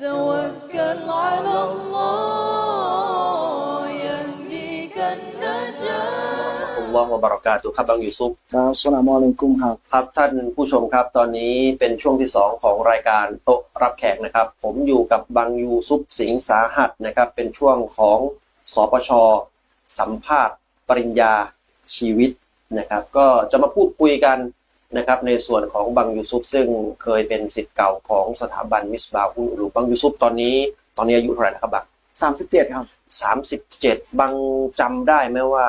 توكل على الله يهديك النجاة อัลลอฮฺวะบารักาตุครับบางยูซุป ครับสลามอะลัยกุมครับ ครับท่านผู้ชมครับตอนนี้เป็นช่วงที่สองของรายการโต๊ะรับแขกนะครับ ผมอยู่กับบางยูซุปสิงห์สาหัสนะครับ เป็นช่วงของสปช สัมภาษณ์ปริญญาชีวิตนะครับ ก็จะมาพูดคุยกัน นะครับในส่วนของบางยูซุปซึ่งเคยเป็นสิทธิ์เก่าของสถาบันมิสบาอุลอุลูบางยูซุปตอนนี้ตอนนี้อายุเท่าไหร่นะครับบาง37ครับสามสิบเจ็ดบางจำได้ไหมว่า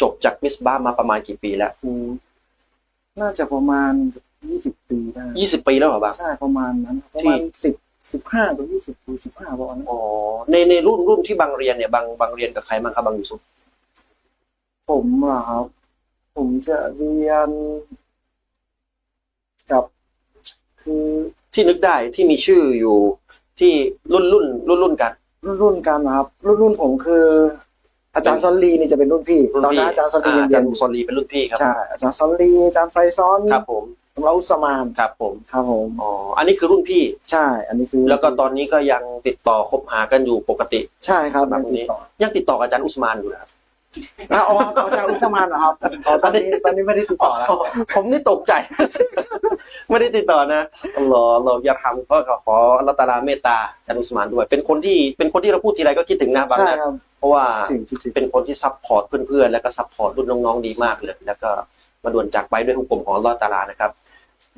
จบจากมิสบามาประมาณกี่ปีแล้วอืมน่าจะประมาณ20ปีได้ยี่สิบปีแล้วเหรอบางใช่ประมาณนั้นประมาณ10 15ถึง20ปี15ประมาณนั้นอ๋อในในรุ่นรุ่นที่บางเรียนเนี่ยบางบางเรียนกับใครบ้างครับบางยูซุปผมเหรอครับ ผมจะเรียน กับ คือที่นึกได้ที่มีชื่ออยู่ที่รุ่นรุ่นรุ่นรุ่นกัน รุ่นรุ่นกันนะครับ รุ่นรุ่นผมคือ อาจารย์ซอลลีนี่จะเป็นรุ่นพี่รุ่นตอนพี่นั้นอาจารย์ซอลลีอายังจาเรียรนย์ซอลีเป็นรุ่นพี่ครับ ใช่อาจารย์ซอลลีอาจารย์ไฟซอนครับผมตำราอุสมานครับผม ครับผม อ๋อ อันนี้คือรุ่นพี่ ใช่ อันนี้คือแล้วก็ตอนนี้ก็ยังติดต่อคบหากันอยู่ปกติ ใช่ครับแบบยังติดนี้ต่อยังติดต่อกับอาจารย์อุสมานอยู่นะครับ อ๋ออาจารย์อุสมานเหรอครับอ๋อตอนนี้ตอนนี้ไม่ได้ติดต่อแล้ว ผมนี่ตกใจ ไม่ได้ติดต่อนะอัลลอเราอย่าทำก็ขออัลลอฮ์ตะอาเมตตาอาจารย์อุสมานด้วย เป็นคนที่เป็นคนที่เราพูดทีไรก็คิดถึงนะบางใช่นะครับเพราะว่าเป็นคนที่ซัพพอร์ตเพื่อนๆแล้วก็ซัพพอร์ตรุ่นน้องๆดีมากเลย แล้วก็มาด่วนจากไปด้วยหุกกลมของอัตะอานะครับ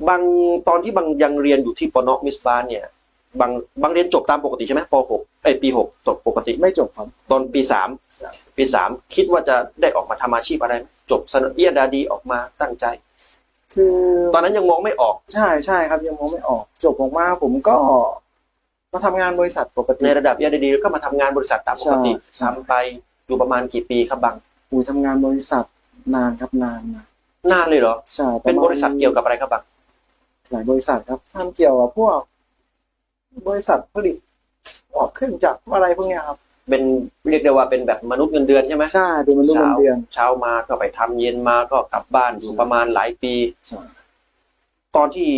บางตอนที่บางยังเรียนอยู่ที่ปนอมิสบานเนี่ย บางบางเรียนจบตามปกติใช่ไหมป .6 เอ้ยปี6จบปกติ ไม่จบครับ ตอนปี 3 ปี 3 คิดว่าจะได้ออกมาทำอาชีพอะไรไหมจบสนเอียดาดีออกมาตั้งใจ คือตอนนั้นยังมองไม่ออกใช่ใช่ครับยังมองไม่ออก จบออกมาผมก็มาทำงานบริษัทปกติในระดับเอียดาดีก็มาทำงานบริษัทตามปกติใช่ใช่ทำไปอยู่ประมาณกี่ปีครับบางอูทำงานบริษัทนานครับนานนะนานเลยเหรอ ใช่ะเป็นมาณบริษัทเกี่ยวกับอะไรครับบางหลายบริษัทครับทำเกี่ยวกับพวก บริษัทผลิตพวกเครื่องจักรอะไรพวกเนี้ยครับ เป็นเรียกได้ว่าเป็นแบบมนุษย์เงินเดือนใช่ไหมใช่ดูมันรุ่นเงินเดือน เช้ามาก็ไปทำเย็นมาก็กลับบ้านอยู่ใช่ประมาณหลายปีใช่ตอนที่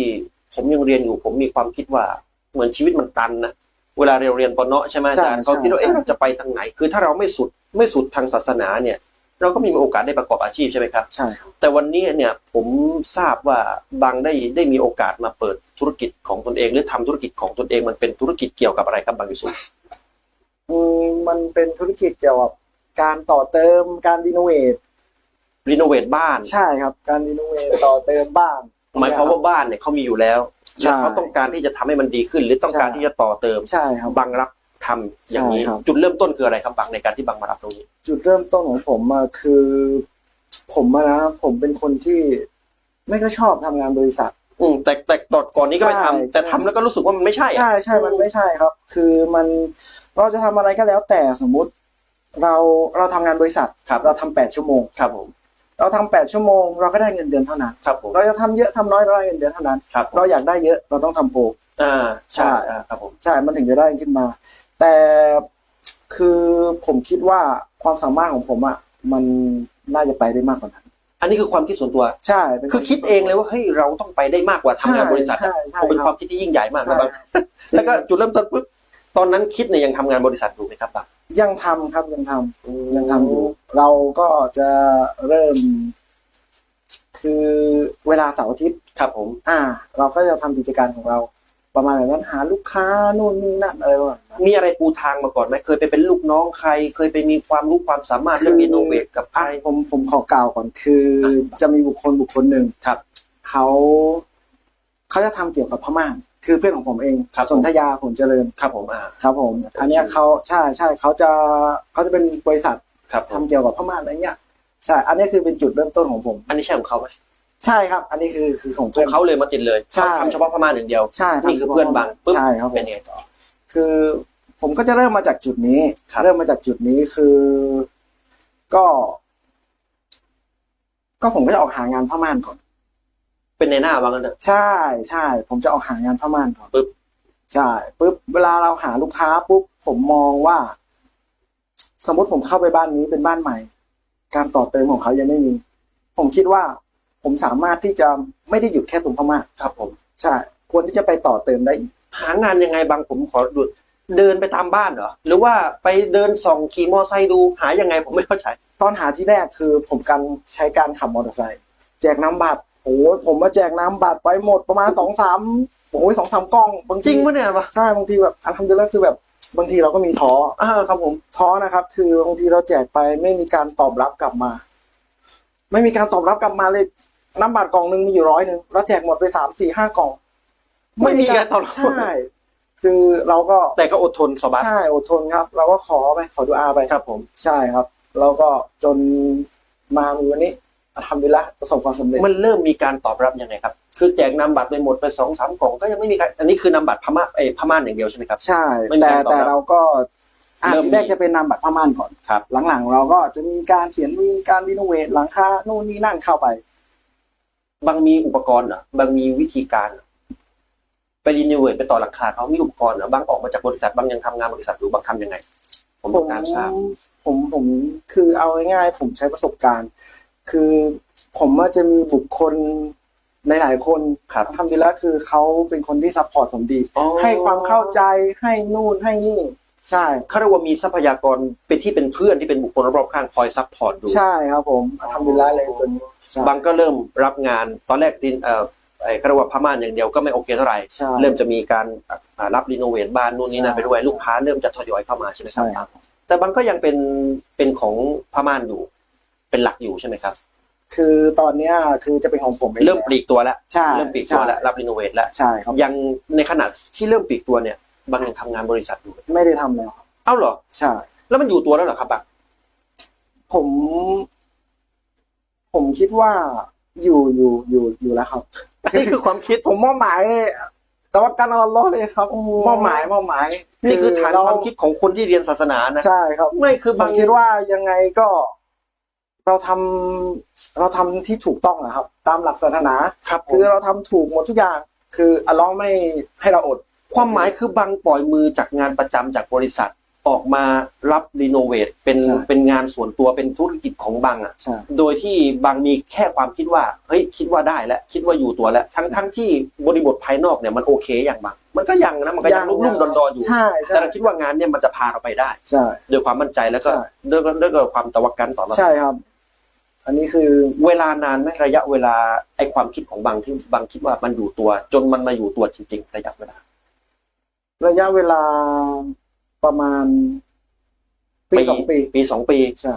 ผมยังเรียนอยู่ผมมีความคิดว่าเหมือนชีวิตมันตันนะเวลาเราเรียนปอนเนาะใช่ไหมอาจารย์เขาคิดว่าเอ๊ะเราจะไปทางไหน คือถ้าเราไม่สุดไม่สุดทางศาสนาเนี่ย เราก็มีโอกาสได้ประกอบอาชีพใช่ไหมครับ ใช่ครับแต่วันนี้เนี่ยผมทราบว่าบางได้ได้มีโอกาสมาเปิดธุรกิจของตนเอง หรือทำธุรกิจของตนเองมันเป็นธุรกิจเกี่ยวกับอะไรครับบางวิสุทธิ์อืมมันเป็นธุรกิจเกี่ยวกับการต่อเติมการรีโนเวทรีโนเวทบ้าน ใช่ครับ การรีโนเวทต่อเติมบ้าน หมายความว่าบ้านเนี่ยเขามีอยู่แล้วใช่แล้วเขาต้องการที่จะทำให้มันดีขึ้น หรือต้องการใช่ที่จะต่อเติมใช่ครับบางรับทำอย่างนี้ใช่ครับจุดเริ่มต้นคืออะไรครับบางในการที่บางมารับตรงนี้ จุดเริ่มต้นของผมอะคือ ผมอะนะผมเป็นคนที่ไม่ก็ชอบทำงานบริษัท อืมแต่แต่ตอนก่อนนี้ก็ไปทำใช่ แต่ทำแล้วก็รู้สึกว่ามันไม่ใช่อะ ใช่ใช่ มันไม่ใช่ครับ คือมันเราจะทำอะไรก็แล้วแต่สมมุติ เราเราทำงานบริษัทครับ เราทำแปดชั่วโมง ครับผมเราทำแปดชั่วโมงเราก็ได้เงินเดือนเท่านั้น ครับผมเราจะทำเยอะทำน้อยเราได้เงินเดือนเท่านั้น ครับผมเราอยากได้เยอะเราต้องทำโปร อ่าใช่ใช่อ่าครับผม ใช่ มันถึงจะได้ขึ้นมา แต่ คือผมคิดว่าความสามารถของผมอะมันน่าจะไปได้มากกว่านั้น อันนี้คือความคิดส่วนตัว ใช่เป็นคือคิดเองเลยว่าเฮ้ยเราต้องไปได้มากกว่าทำงานบริษัทใช่อะใช่ผมเป็นใช่ความคิดที่ยิ่งใหญ่มากใช่นะบางแล้วก็จุดเริ่มต้นปุ๊บตอนนั้นคิดเนี่ยยังทำงานบริษัทอยู่ไหมครับบางยังทำครับยังทำยังทำอยู่เราก็จะเริ่ม คือเวลาเสาร์อาทิตย์ครับผม อ่า เราก็จะทำกิจการของเรา ประมาณแบบนั้นหาลูกค้านู่นนี่นั่นอะไรประมาณนั้นมีอะไรปูทางมาก่อนไหมเคยไปเป็นลูกน้องใคร เคยไปมีความรู้ความสามารถเรื่องคือรีโนเวทกับใครอะผมผมขอกล่าวก่อนคืออจะมีบุคคลบุคคลหนึ่งครับเขาเขาจะทำเกี่ยวกับพม่านคือเพื่อนของผมเองครับสนธยาผลเจริญครับผมอ่าครับผม อันเนี้ยเขาใช่ใช่เขาจะเขาจะเป็นบริษัทครับผทำมเกี่ยวกับพม่านอะไรเงี้ยใช่ อันนี้คือเป็นจุดเริ่มต้นของผม อันนี้ใช่ของเขาไหม ใช่ครับ อันนี้คือคือของขเพื่ออน งเขาเลยมาติดเลยใช่ เขาทำเฉพาะพม่าอย่างเดียว ใช่ทำนี่คือเพื่อนบางปุ๊บใช่ครับผเป็นมยังไงต่อ คือผมก็จะเริ่มมาจากจุดนี้ ครับ เริ่มมาจากจุดนี้คือ ก็ ก็ผมก็จะออกหางานพม่านก่อน เป็นในหน้าบางกันเถอะ ใช่ใช่ผมจะออกหางานพม่านก่อนปึ๊บ ใช่ปุ๊บเวลาเราหาลูกค้าปุ๊บผมมองว่า สมมติผมเข้าไปบ้านนี้เป็นบ้านใหม่ การต่อเติมของเขายังไม่มี ผมคิดว่า ผมสามารถที่จะไม่ได้หยุดแค่ตรงพม่าครับผมใช่ควรที่จะไปต่อเติมได้อีกหางานยังไงบางผมขอดูเดินไปตามบ้านเหรอหรือว่าไปเดินส่องขี่มอไซค์ดูหายังไงผมไม่เข้าใจตอนหาที่แรกคือผมการใช้การขับมอเตอร์ไซค์แจกน้ำบัตรโอ้โหผมมาแจกน้ำบัตรไปหมดประมาณสองสามโอ้ยสองสามกล้องบางจริทีงปะเนี่ยปะใช่บางทีแบบอันทำดีแล้วคือแบบบางทีเราก็มีท้ออ่าครับผมท้อนะครับ คือบางทีเราแจกไปไม่มีการตอบรับกลับมา ไม่มีการตอบรับกลับมาเลย น้ำบัตรกล่องหนึ่งมีอยู่ร้อยหนึ่งเราแจกหมดไปสามสี่ห้ากล่องไม่มีการตอบรับ ใช่คือเราก็แต่ก็อดทนสบายใช่อดทนครับ เราก็ขอไปขอดูอาไปครับ ผม ใช่ครับ เราก็จนมามีวันนี้ทำดีละประสบความสำเร็จมันเริ่มมีการตอบรับยังไงครับ คือแจกนำบัตรไปหมดไปสองสามกล่องก็ยังไม่มีใครอันนี้คือนำบัตรพม่าเอยพม่านอย่างเดียวใช่ไหมครับ ใช่ไม่มีแต่การตอบรับแต่เราก็อะเริ่มทีแรกมีจะเป็นนามบัตรผ้าม่านก่อนครับ หลังๆ เราก็จะมีการเขียนมีการรีโนเวทหลังคานู่นนี่นั่นเข้าไป บางมีอุปกรณ์เหรอบางมีวิธีการเหรอไปรีโนเวทไปต่อราคาเขามีอุปกรณ์เหรอบางออกมาจากบริษัทบางยังทำงานบริษัทอยู่บางทำยังไง ผมผต้อมงการทราบผมผมคือเอาง่ายๆผมใช้ประสบการณ์ คือผมว่าจะมีบุคคลหลายๆคนครับทำดีแล้วคือเขาเป็นคนที่ซัพพอร์ตผมดีอ๋อให้ความเข้าใจให้นู่นให้นี่ใช่เขาเรียกว่ามีทรัพยากรเป็นที่เป็นเพื่อนที่เป็นบุคคลรอบๆข้างคอยซัพพอร์ตดู ใช่ครับผมทำดีแล้วเลยตัวนี้ใช่ บางก็เริ่มรับงานตอนแรกดินเอ่อไอ้เขาเรียกว่าพม่านอย่างเดียวก็ไม่โอเคเท่าไหร่ ใช่ เริ่มจะมีการอ่ารับรีโนเวทบ้านนู่นนี่นั่นใช่ไปด้วยลูกค้าเริ่มจะทยอยเข้ามาใช่ไหมครัใช่บครับแต่บางก็ยังเป็นเป็นของพม่านอยู่ เป็นหลักอยู่ใช่ไหมครับ คือตอนเนี้ยคือจะเป็นของผมอง เริ่มปลีกตัวแล้วใช่เริ่มปลีกตัวแล้วรับรีโนเวทแล้วใช่ครับยังในขณะที่เริ่มปลีกตัวเนี่ยบางยังทำงานบริษัทอยู่ไม่ได้ทำแล้วครับเอ้าเหรอ ใช่ แล้วมันอยู่ตัวแล้วเหรอครับบาง ผม ผมคิดว่าอยู่อยู่อยู่อยู่แล้วครับนี่คือความคิด ผมมอบหมายเลยแต่ว่าการเอาล้อเลยครับมอบหมายมอบหมายนี่คือฐานเรความคิดของคนที่เรียนศาสนานะใช่ครับ ไม่คือผบามงคิดว่ายังไงก็ เราทำเราทำที่ถูกต้องนะครับ ตามหลักศาสนาครับผมคือเราทำถูกหมดทุกอย่าง คืออัลเลอฮ์ไม่ให้เราอด ความหมายคือบางปล่อยมือจากงานประจำจากบริษัท ออกมารับรีโนเวทเป็นใช่ เป็นงานส่วนตัวเป็นธุรกิจของบางอะ ใช่ โดยที่บางมีแค่ความคิดว่า เฮ้ย คิดว่าได้แล้ว คิดว่าอยู่ตัวแล้ว ทั้งทั้งที่บริบทภายนอกเนี่ยมันโอเคอย่างบาง มันก็ยังนะ มันก็ยังรุ่มๆดอนๆอยู่ ใช่ใช่แต่เราคิดว่างานเนี่ยมันจะพาเราไปได้ใช่ ด้วยความมั่นใจแล้วก็ใช่ ด้วยด้วยกับความตะวักกันต่อเราใช่ครับ อันนี้คือเวลานานไหมระยะเวลาไอความคิดของบางที่บางคิดว่ามันอยู่ตัว จนมันมาอยู่ตัวจริง ๆ ระยะเวลา ระยะเวลา ประมาณ ปีสองปี ปีสองปี ใช่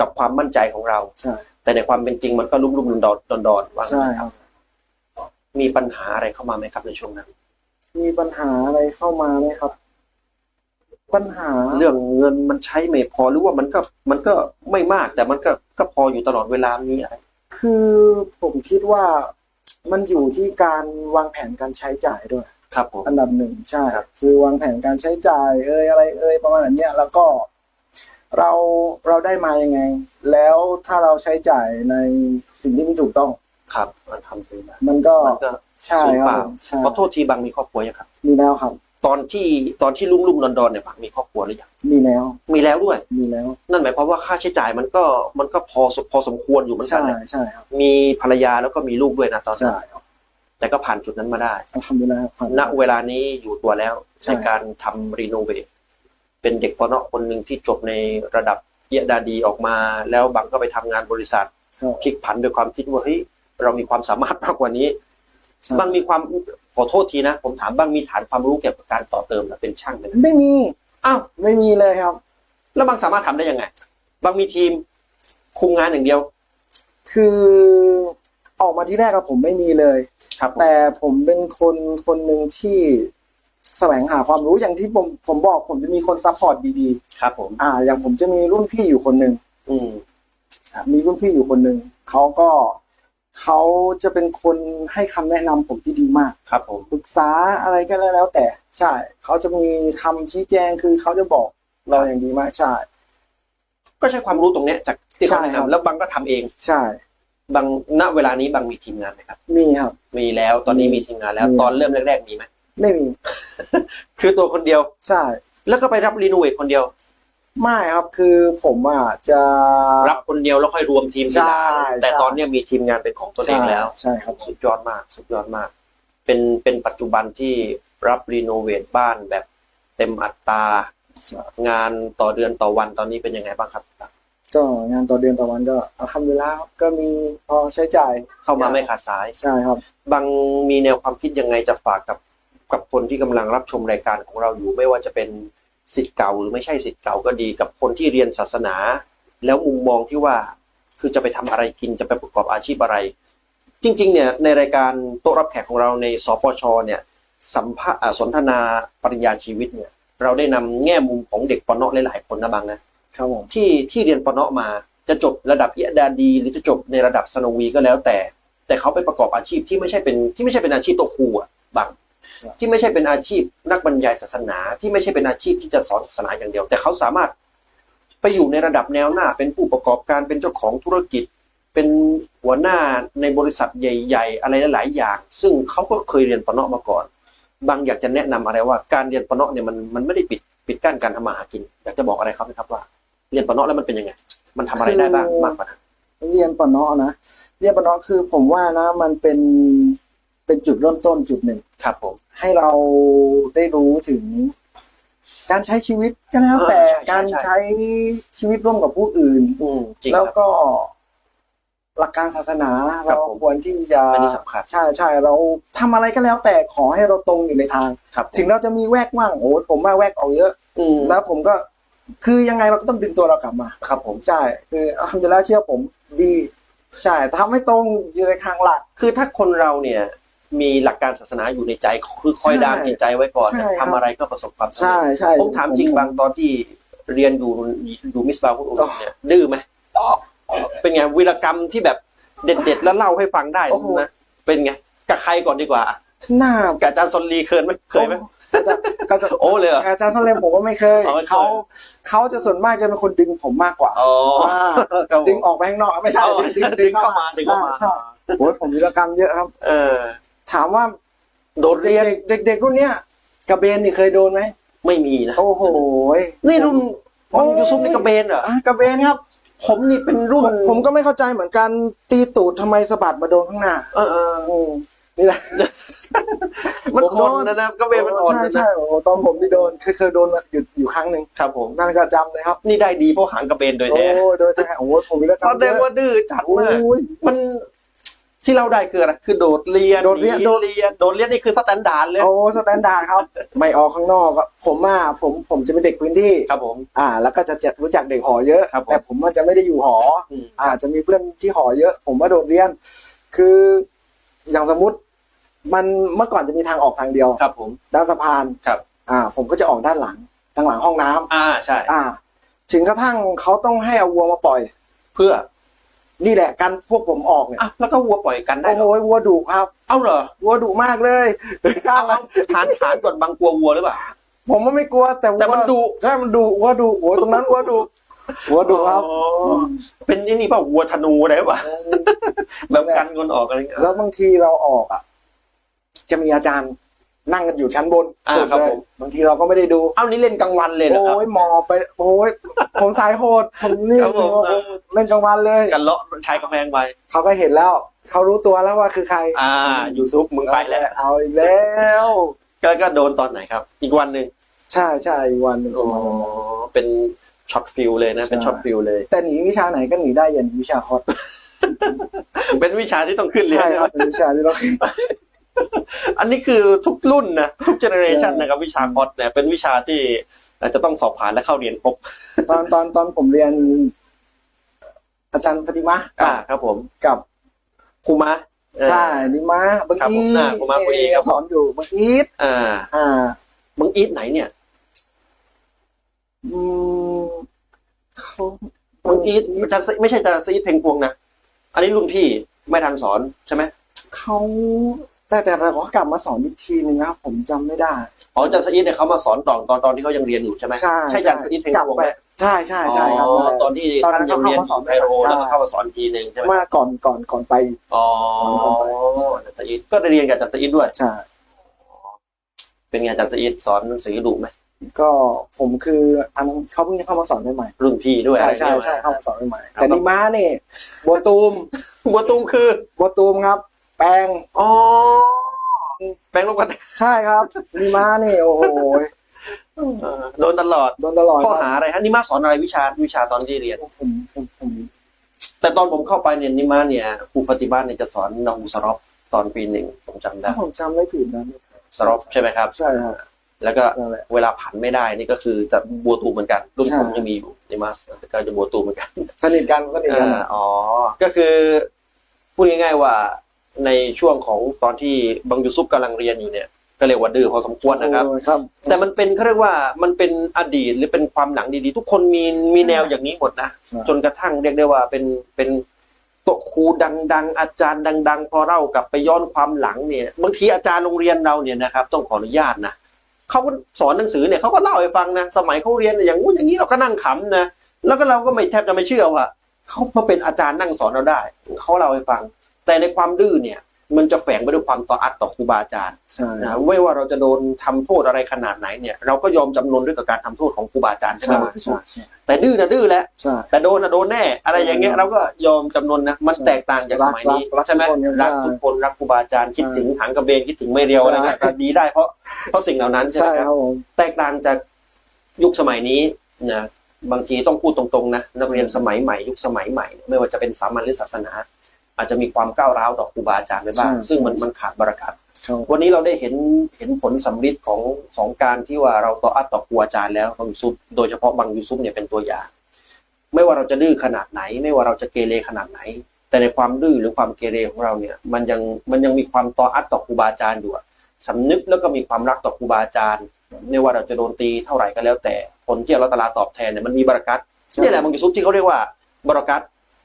กับความมั่นใจของเรา ใช่ แต่ในความเป็นจริงมันก็รุ่มๆดอนๆดอนๆว่าใช่งั้นครับ มีปัญหาอะไรเข้ามาไหมครับในช่วงนั้น มีปัญหาอะไรเข้ามาไหมครับ ปัญหา เรื่องเงินมันใช้ไม่พอหรือว่ามันก็ มันก็ไม่มาก แต่มันก็ก็พออยู่ตลอดเวลามีอะไร คือผมคิดว่ามันอยู่ที่การวางแผนการใช้จ่ายด้วย ครับผม อันดับหนึ่งใช่ครับ คือวางแผนการใช้จ่ายเอ่ยอะไรเอ่ยประมาณนั้นเนี่ยแล้วก็เราเราได้มายังไง แล้วถ้าเราใช้จ่ายในสิ่งที่ไม่ถูกต้อง ครับ มันทำไปได้มันก็มันก็ใช่สูญคเปรับล่าใช่ขอโทษทีบางมีครอบครัวยังครับ มีแล้วครับ ตอนที่ตอนที่ลุ่มๆดอนๆเนี่ยบางมีครอบครัวหรือยังมีแล้วมีแล้วด้วย มีแล้ว นั่นหมายความว่าค่าใช้จ่ายมันก็มันก็พอสพอสมควรอยู่เหมือนกันใช่แหละใช่ครับมีภรรยาแล้วก็มีลูกด้วยนะตอนนั้ใช่น แต่ก็ผ่านจุดนั้นมาได้ทำไปแล้วครับณเวลานี้อยู่ตัวแล้วใช่ในการทำรีโนเวทเป็นเด็กปนคนหนึ่งที่จบในระดับเอียดาดีออกมา แล้วบางก็ไปทำงานบริษัทครับพลิกผันด้วยความคิดว่าเฮ้ยเรามีความสามารถมากกว่านี้ ใช่บางมีความขอโทษทีนะ ผมถามบางมีฐานความรู้เกี่ยวกับการต่อเติมหรือเป็นช่างเป็นไม่มีอ้าวไม่มีเลยครับ แล้วบางสามารถทำได้ยังไง บางมีทีมคุมงานอย่างเดียว คือ ออกมาที่แรกอะผมไม่มีเลยครับผมแต่ผมเป็นคนคนหนึ่งที่แสวงหาความรู้อย่างที่ผมผมบอกผมจะมีคนซัพพอร์ตดีครับ ผมๆอ่า อย่างผมจะมีรุ่นพี่อยู่คนหนึ่งอืมอะมีรุ่นพี่อยู่คนหนึ่งเขาก็เขาจะเป็นคนให้คำแนะนำผมที่ดีมากครับ ผมปรึกษาอะไรก็แล้ว แต่ ใช่เขาจะมีคำชี้แจงคือเขาจะบอกเราอย่างดีมากใช่ก็ใช้ความรู้ตรงเนี้ยจากที่เขาใช่แนะครับบนำแล้วบางก็ทำเองใช่ บางณเวลานี้บางมีทีมงานไหมครับ มีครับ มีแล้วตอนนี้มีทีมงานแล้วมีตอนเริ่มแรกๆมีไหมไม่มี คือตัวคนเดียว ใช่ แล้วก็ไปรับรีโนเวทคนเดียว ไม่ครับคือผมอะจะรับคนเดียวแล้วค่อยรวมทีมทีหลังใช่แต่ใช่ตอนเนี้ยมีทีมงานเป็นของตัวเองแล้ว ใช่ครับ สุดยอดมาก สุดยอดมาก เป็นเป็นปัจจุบันที่รับรีโนเวทบ้านแบบเต็มอัตรางานต่อเดือนต่อวันตอนนี้เป็นยังไงบ้างครับ ก็งานต่อเดือนต่อวันก็เอาทำเวลาก็มีพอใช้จ่ายเข้ามาไม่ขาดสาย ใช่ครับ บางมีแนวความคิดยังไงจะฝากกับกับคนที่กำลังรับชมรายการของเราอยู่ ไม่ว่าจะเป็นสิทธิ์เก่าหรือไม่ใช่สิทธิ์เก่าก็ดีกับคนที่เรียนศาสนา แล้วมุมมองที่ว่าคือจะไปทำอะไรกินจะไปประกอบอาชีพอะไร จริง ๆ เนี่ยในรายการโต๊ะรับแขกของเราในสปชเนี่ยสัมภาอ่าสนทนาปริญญาชีวิตเนี่ย เราได้นำแง่มุมของเด็กปนเนาะหลายๆคนนะบางนะ ครับผมที่ที่เรียนปนเนาะมาจะจบระดับเอยดาดี หรือจะจบในระดับสนวีก็แล้วแต่ แต่เขาไปประกอบอาชีพที่ไม่ใช่เป็นที่ไม่ใช่เป็นอาชีพตัวครูอะบางที่ไม่ใช่เป็นอาชีพนักบรรยายศาสนา ที่ไม่ใช่เป็นอาชีพที่จะสอนศาสนาอย่างเดียว แต่เขาสามารถไปอยู่ในระดับแนวหน้า เป็นผู้ประกอบการเป็นเจ้าของธุรกิจ เป็นหัวหน้าในบริษัทใหญ่ ๆ อะไรหลายๆอย่าง ซึ่งเขาก็เคยเรียนปนเนาะมาก่อน บางอยากจะแนะนำอะไรว่าการเรียนปนเนาะเนี่ยมันมันไม่ได้ปิดปิดกั้นการทำมาหากิน อยากจะบอกอะไรครับนะครับว่า เรียนปนเนาะแล้วมันเป็นยังไง มันทำอะไรได้บ้างมากกว่านั้นเรียนปะเนาะนะเรียนปะเนาะคือผมว่านะมันเป็นเป็นจุดเริ่มต้นจุดหนึ่งครับผมให้เราได้รู้ถึง การใช้ชีวิตก็แล้วแต่เออใช่ใช่การใช้ชีวิตร่วมกับผู้อื่นอืมจริงแล้วครับก็หลักการศาสนาครัเราบผมควรที่จะอันนี้สำคัญใช่ใช่เราทำอะไรก็แล้วแต่ขอให้เราตรงอยู่ในทางครับผมถึงเราจะมีแวกว่างโอ้ยผมว่าแวกออกเยอะอืมแล้วผมก็ คือยังไงเราก็ต้องดึงตัวเรากลับมาครับผมใช่คือทำจะแล้วเชื่อผมดี ใช่ทำให้ตรงอยู่ในทางหลัก คือถ้าคนเราเนี่ยมีหลักการศาสนาอยู่ในใจคือคอยใช่ดามจิตใจไว้ก่อนใช่ครับทำอะไรก็ประสบความสำใช่เร็จใช่ผมถามจริงบางตอนที่เรียนอยู่อยู่มิสบาคุณอุลเนี่ยดื้อไหมเป็นไงวีรกรรมที่แบบเด็ดๆแล้วเล่าให้ฟังได้โอ้โหนะเป็นไงกับใครก่อนดีกว่า หน้ากับอาจารย์ซอนลีเคยไหมเคยไหมก็จะก็จะโอ้เลยเหรออาจารย์ท่านเลมผมก็ไม่เคยอ๋อไม่เคย เขาเขาจะส่วนมากจะเป็นคนดึงผมมากกว่าอ๋ออ่าครับผม ดึงออกไปข้างนอกไม่ใช่อ๋อดึงดึงเข้ามาดึงเข้ามา ใช่ใช่โอ้ยผมวิรกรรมเยอะครับ เออ ถามว่าโดดเรียนเด็กๆเด็กๆรุ่นเนี้ยกระเบนนี่เคยโดนไหมไม่มีนะ โอ้โหนี่รุ่นโอ้วัยนยูซุปนี่กระเบนเหรออะกระเบนครับผมนี่เป็นรุ่นผมผมก็ไม่เข้าใจเหมือนกันตีตูดทำไมสะบัดมาโดนข้างหน้า เออเอออืม นี่แหละมันผมโดอ่อนนนะนะกระเบนมันอ่อนใช่นะใช่โอ้โหตอนผมที่โดนเคยเคยโดนอยู่อยู่ครั้งหนึ่งครับผมนั่นก็จำเลยครับ นี่ได้ดีเพราะหางกระเบนโดยโอ้แท้โดยแต่โอ้โหผมวิรกรรแสมดเยงอะว่าดื้อจัดโอ้มากยมันที่เราได้คืออะไรคือโดดเรียนโดดเรียนหโดดเรียนโดดเรียนนี่คือสแตนดาร์ดเลยโอ้สแตนดาร์ดครับ ไม่ออกข้างนอกอะผมอะผมผมจะเป็นเด็กพื้นที่ครับผม อ่า แล้วก็จะจะรู้จักเด็กหอเยอะครับผมแต่ผมมันจะไม่ได้อยู่หออืมอาจจะมีเพื่อนที่หอเยอะ ผมว่าโดดเรียน คืออย่างสมมติ มันเมื่อก่อนจะมีทางออกทางเดียว ครับผม ด้านสะพานครับ อ่า ผมก็จะออกด้านหลังทางหลังห้องน้ำอ่าใช่ อ่า ถึงกระทั่งเขาต้องให้เอาวัวมาปล่อย เพื่อนี่แหละกันพวกผมออกเนี่ยอะแล้วก็วัวปล่อยกันได้โอ้เหโหรอวัวดุครับ เอ้าเหรอวัวดุมากเลยเอาเอาฐานฐานก่อนบางกลัววัวหรือเปล่า ผมว่าไม่กลัวแต่วัวแต่มันดุ ใช่มันดุวัวดุโอ้ยตรงนั้นวัวดุวัวดุครับ อ๋อเป็นไอ้นี่เปล่าวัวธนูอะไรเปล่าแบบกันคนออกอะไรเงี้ยแล้วบางทีเราออกอะ จะมีอาจารย์นั่งกันอยู่ชั้นบนอ่าสุดครับเลยผม บางทีเราก็ไม่ได้ดู เอ้านี่เล่นกลางวันเลยเหรอครับ โอ้ยหมอไป โอ้ยผมสายโหดผมนี่ครับผมเออ เล่นกลางวันเลย กันเลาะชายกำแพงไปเขาก็เห็นแล้ว เขารู้ตัวแล้วว่าคือใครอ่า ยูซุปมึงไปแล้วเอาอีกแล้ว ก็ก็โดนตอนไหนครับ อีกวันหนึ่งใช่ใช่อีกวันหนึ่ง อ๋อเป็นช็อตฟิลเลยนะใช่เป็นช็อตฟิลเลย แต่หนีวิชาไหนก็หนีได้อย่าหนีวิชาคอร์สเป็นวิชาที่ต้องขึ้นเรียนใช่ครับนะเป็นวิชาที่เรา อันนี้คือทุกรุ่นนะทุกเจเนอเรชันใช่นะครับวิชาคอร์สเนี่ยเป็นวิชาที่จะต้องสอบผ่านและเข้าเรียนครบตอนตอนตอนผมเรียน อาจารย์ฟติมาอ่าครับผมกับครูมะเออใช่นิมาบางครับทีผมหน้าผมมาคุยครับสอนอยู่บางทีอ่า อ่ามึงอีทไหนเนี่ยอืมเขามึงอีทอาจารย์ซีไม่ใช่อาจารย์ซีทเพลงพวงนะอันนี้รุ่นพี่ไม่ทันสอนใช่ไหมเขา แต่แต่เราก็กลับมาสอนอีกทีนึงนะครับผมจำไม่ได้ อ๋ออาจารย์ซีทเนี่ยเขามาสอนตอนตอนตอนที่เขายังเรียนอยู่ใช่ไหมใช่ใช่อาจารย์ซีทเพลงกลับพวงไปไหมใช่ใช่ใช่ครับ อ๋อตอนที่ตอนนั้ท่านนยังเรียนเขาเข้ามาสอนไทโรใช่ แล้วก็เข้ามาสอนทีหนึ่งใช่ไหมเมื่อก่อนก่อนก่อนไป อ๋อสอนก่อนไปอาจารย์ซีทก็ได้เรียนกับอาจารย์ซีทด้วย ใช่ เป็นไงอาจารย์ซีทสอนหนังสือดุไหมก็ผมคืออันนั้นเขาเพิ่งเข้ามาสอนใหม่รุ่นพี่ด้วยๆใช่ใช่อะไรใช่เนี่ยเข้ามาสอนใหม่ๆครับแต่นิมาเนี่ยบัวตูม บัวตุ้มคือ บัวตูมครับ แปลงอ๋อแปรงลบกันใช่ครับนิมาเนี่ยโอ้โหเออโดนตลอดโดนตลอดข้อครับหาอะไรฮะนิมาสอนอะไรวิชาวิชาตอนที่เรียนผมผมผมแต่ตอนผมเข้าไปเนี่ยนิมาเนี่ยครูฟาติมาเนี่ยจะสอนนาฮูสรอบตอนปีหนึ่งผมจำได้ถ้าผมจำไม่ผิดนะสรอบใช่ไหมครับ ใช่ครับแล้วก็นั่นแหละเวลาผันไม่ได้นี่ก็คือจะบัวตูเหมือนกัน รุ่นใช่ผมยังมีอยู่นิมาสก็จะบัวตูเหมือนกัน สนิทกันสนิทกันอ่าอ๋อก็คือพูดง่ายๆว่า ในช่วงของตอนที่บังยูซุปกำลังเรียนอยู่เนี่ยก็เรียกว่าดื้อพอสมควรนะครับโอ้ยครับ แต่มันเป็นเขาเรียกว่ามันเป็นอดีตหรือเป็นความหลังดีๆ ทุกคนมีมีแนวอย่างนี้หมดนะใช่จนกระทั่งเรียกได้ว่าเป็นเป็นโต๊ะครูดัง ๆ อาจารย์ดัง ๆ พอเล่ากลับไปย้อนความหลังเนี่ยบางทีอาจารย์โรงเรียนเราเนี่ยนะครับ ต้องขออนุญาตนะเขาก็สอนหนังสือเนี่ยเขาก็เล่าให้ฟังนะสมัยเขาเรียนอย่างงู้นอย่างนี้เราก็นั่งขำนะแล้วก็เราก็ไม่แทบจะไม่เชื่อว่าเขามาเป็นอาจารย์นั่งสอนเราได้เขาเล่าให้ฟัง แต่ในความดื้อเนี่ยมันจะแฝงไปด้วยความต่ออัดต่อครูบาอาจารย์ใช่นะไม่ว่าเราจะโดนทำโทษอะไรขนาดไหนเนี่ยเราก็ยอมจำนนด้วยกับการทำโทษของครูบาอาจารย์ใช่ไหใช่มใช่ใช่แต่ดื้อนะดื้อแหละใช่แต่โดนนะโดนแน่อะไรอย่างเงี้ยใช่เราก็ยอมจำนนนะมันใช่แตกต่างจากสมัยนี้รักรักใช่ไหมทุกคนรักใช่ทุกคนรักครูบาอาจารย์คิดใช่ถึงหางกระเบนคิดถึงไม่เรียวใช่อะไรเงี้ยแต่ดีได้เพราะเพราะสิ่งเหล่านั้นใช่ไหใช่มคครัรับบผมแตกต่างจากยุคสมัยนี้นะบางทีต้องพูดตรงๆนะนักเรียนสมัยใหม่ ยุคสมัยใหม่ ไม่ว่าจะเป็นสามัญหรือศาสนา อาจจะมีความก้าวร้าวต่อครูบาอาจารย์ไปบ้างใช่ซึ่งมันใช่มันขาดบารักัตครับวันนี้เราได้เห็นเห็นผลสำฤทธิ์ของของการที่ว่าเราต่ออัดต่อครูอาจารย์แล้วบางยูซุปโดยเฉพาะบางยูซุปเนี่ยเป็นตัวอย่าง ไม่ว่าเราจะดื้อขนาดไหน ไม่ว่าเราจะเกเรขนาดไหน แต่ในความดื้อหรือความเกเรของเราเนี่ยมันยังมันยังมีความต่ออัดต่อครูบาอาจารย์อยู่อะสำนึกแล้วก็มีความรักต่อครูบาอาจารย์ไม่ว่าเราจะโดนตีเท่าไหร่ก็แล้วแต่ผลที่เราตลาตอบแทนเนี่ยมันมีบารักัตใช่นี่แหละบางยูซุปที่เขาเรียกว่าบารักัต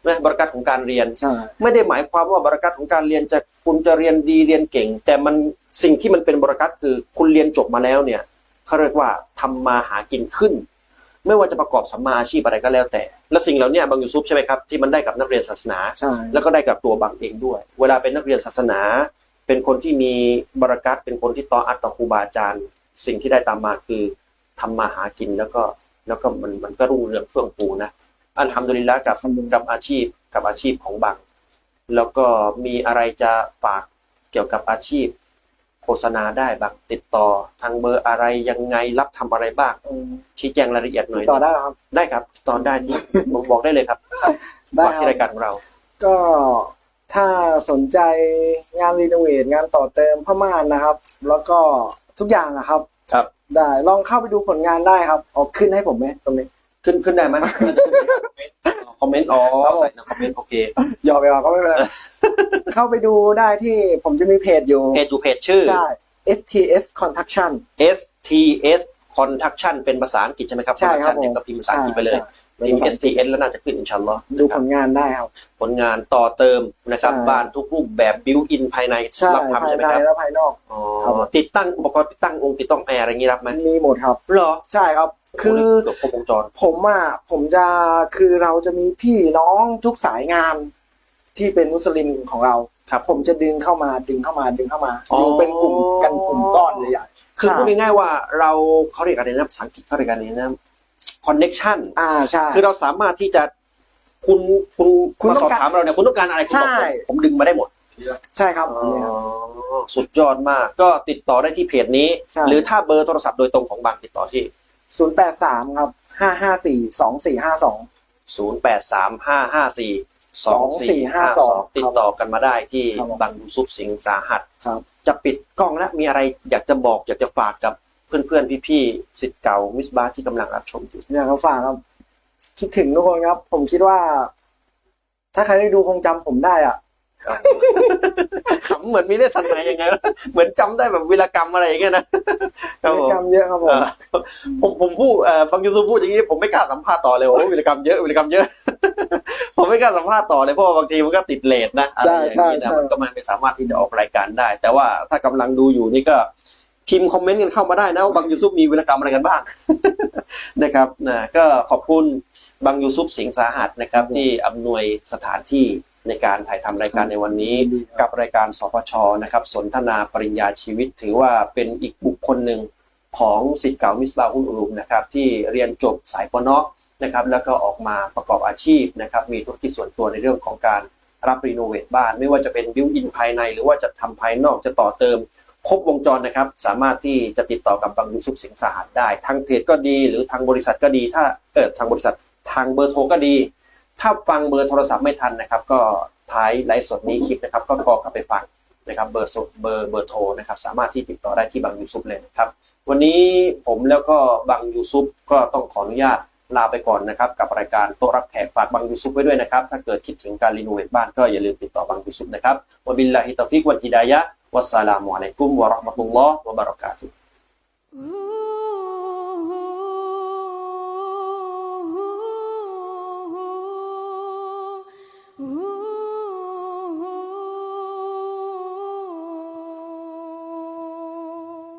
นะบารักัตของการเรียน ใช่ ไม่ได้หมายความว่าบรากัตของการเรียนจะคุณจะเรียนดีเรียนเก่ง แต่มันสิ่งที่มันเป็นบรากัตคือคุณเรียนจบมาแล้วเนี่ยเขาเรียกว่าทำมาหากินขึ้น ไม่ว่าจะประกอบสัมมาอาชีพอะไรก็แล้วแต่ และสิ่งเหล่านี้บางยูซุปใช่ไหมครับที่มันได้กับนักเรียนศาสนา ใช่ แล้วก็ได้กับตัวบางเองด้วย เวลาเป็นนักเรียนศาสนา เป็นคนที่มีบรากัตเป็นคนที่ต่ออัตต่อครูบาอาจารย์ สิ่งที่ได้ตามมาคือทำมาหากินแล้วก็แล้วก็มันมันก็รุ่งเรืองเฟื่องฟูนะ อันทำดุลิลละกับกับอาชีพกับอาชีพของบัง แล้วก็มีอะไรจะฝากเกี่ยวกับอาชีพ โฆษณาได้บ้างติดต่อทางเบอร์อะไรยังไงรับทำอะไรบ้างอืมชี้แจงรายละเอียดหน่ติอดยต่อได้ครับได้ครับติดต่อได้ที่บอกบอกได้เลยครับได้ฝากคที่รับรายการของเรา ก็ถ้าสนใจงานรีโนเวทงานต่อเติมผ้าม่านนะครับ แล้วก็ทุกอย่างนะครับ ครับ ได้ลองเข้าไปดูผลงานได้ครับเอาขึ้นให้ผมไหมตรงนี้ ขึ้นขึ้นได้ไหมคอมเมนต์อ๋อครับผมใส่ในคอมเมนต์โอเคยอมไปก่อนก็ไม่เป็นไรเข้าไปดูได้ที่ผมจะมีเพจอยู่เพจอยู่เพจชื่อใช่ STS Construction STS Construction เป็นภาษาอังกฤษใช่ไหมครับใช่ครับ Construction เนี่ยก็พิมพ์ภาษาอังกฤษไปเลยใช่พิมพ์ใช่ STS แล้วน่าจะขึ้นอินชาอัลลอฮ์ดูผลงานได้ครับ ผลงานต่อเติมนะครับใช่บ้านทุกรูปแบบบิวอินภายในใช่รับทำภายใช่ไหมในครับและภายนอกอ๋อครับติดตั้งอุปกรณ์ติดตั้งองค์ติดตั้งแอร์อะไรอย่างนี้รับไหมมีหมดครับเหรอใช่ครับ คือเกือบครบวงจรผมอะผมจะคือเราจะมีพี่น้องทุกสายงานที่เป็นมุสลิมของเราครับผมจะดึงเข้ามาดึงเข้ามาดึงเข้ามาอ๋ออยู่เป็นกลุ่มกันกลุ่มก้อนใหญ่ๆคือใช่พูดง่ายๆว่าเราเขาเรียกอะไรนะภาษาอังกฤษเขาเรียกอะไรนะคอนเน็ชันอ่าใช่คือเราสามารถที่จะคุณคุณคุณมาต้สอองบการถามเราเนี่ยคุณต้องการอะไรคุณบอกใช่ผมผมดึงมาได้หมด ใช่ครับอ๋อสุดยอดมาก ก็ติดต่อได้ที่เพจนี้ใช่หรือถ้าเบอร์โทรศัพท์โดยตรงของบางติดต่อที่ ศูนย์แปดสามครับห้าห้าสี่สองสี่ห้าสอง0 8 3 5 5 4 2 4 5 2ติดต่อกันมาได้ที่ครับผม บางซุปสิงห์สาหัส ครับ จะปิดกล้องแล้วมีอะไรอยากจะบอกอยากจะฝากกับเพื่อนๆ พี่ๆสิทธิ์เก่ามิสบาที่กำลังรับชมอยู่ อยากจะฝากครับ คิดถึงทุกคนครับ ผมคิดว่า ถ้าใครได้ดูคงจำผมได้อะ ขำเหมือนมีได้สันไหนยังไงวะเหมือนจำได้แบบวีรกรรมอะไรอย่างเงี้ยนะครับผมจำเยอะครับผมเอ่อผมผมพูดเอ่อบางยูซูพูดอย่างนี้ผมไม่กล้าสัมภาษณ์ต่อเลยโอ้วีรกรรมเยอะวีรกรรมเยอะ ผมไม่กล้าสัมภาษณ์ต่อเลยเพราะว่าบางทีมันก็ติดเลทนะอะไรอย่างใช่นี้ใช่นะมันก็มันไม่สามารถที่จะออกรายการได้ แต่ว่าถ้ากำลังดูอยู่นี่ก็พิมพ์คอมเมนต์กันเข้ามาได้นะว่าบางยูซุปมีวีรกรรมอะไรกันบ้างนะครับนะก็ขอบคุณบางยูซุปสิงห์สาหัสนะครับที่อำนวยสถานที่ ในการถ่ายทำรายการในวันนี้ กับรายการสพชนะครับ สนทนาปริญญาชีวิต ถือว่าเป็นอีกบุคคลหนึ่งของสิทธิ์เก่ามิสบาฮุลอุลุมนะครับที่เรียนจบสายปนอกนะครับแล้วก็ออกมาประกอบอาชีพนะครับมีธุรกิจส่วนตัวในเรื่องของการรับรีโนเวทบ้าน ไม่ว่าจะเป็นบิวอินภายใน หรือว่าจะทำภายนอกจะต่อเติม ครบวงจรนะครับ สามารถที่จะติดต่อกับบังยูซุปสิงห์สาหัสได้ทางเพจก็ดี หรือทางบริษัทก็ดี ถ้าเกิดทางบริษัททางเบอร์โทรก็ดี ถ้าฟังเบอร์โทรศัพท์ไม่ทันนะครับ ก็ท้ายไลฟ์สดนี้คลิปนะครับ ก็กรอกลับไปฟังนะครับเบอร์สดเบอร์เบอร์โทรนะครับ สามารถที่ติดต่อได้ที่บังยูซุปเลยนะครับ วันนี้ผมแล้วก็บังยูซุปก็ต้องขออนุญาตลาไปก่อนนะครับ กับรายการโต๊ะรับแขกฝากบังยูซุปไว้ด้วยนะครับ ถ้าเกิดคิดถึงการรีโนเวทบ้านก็อย่าลืมติดต่อบังยูซุปนะครับวบิลลาฮิตาฟิกวันฮิดายะวัสสลามุอะลัยกุมวะเราะห์มะตุลลอฮ์วะบะเราะกาตุฮ์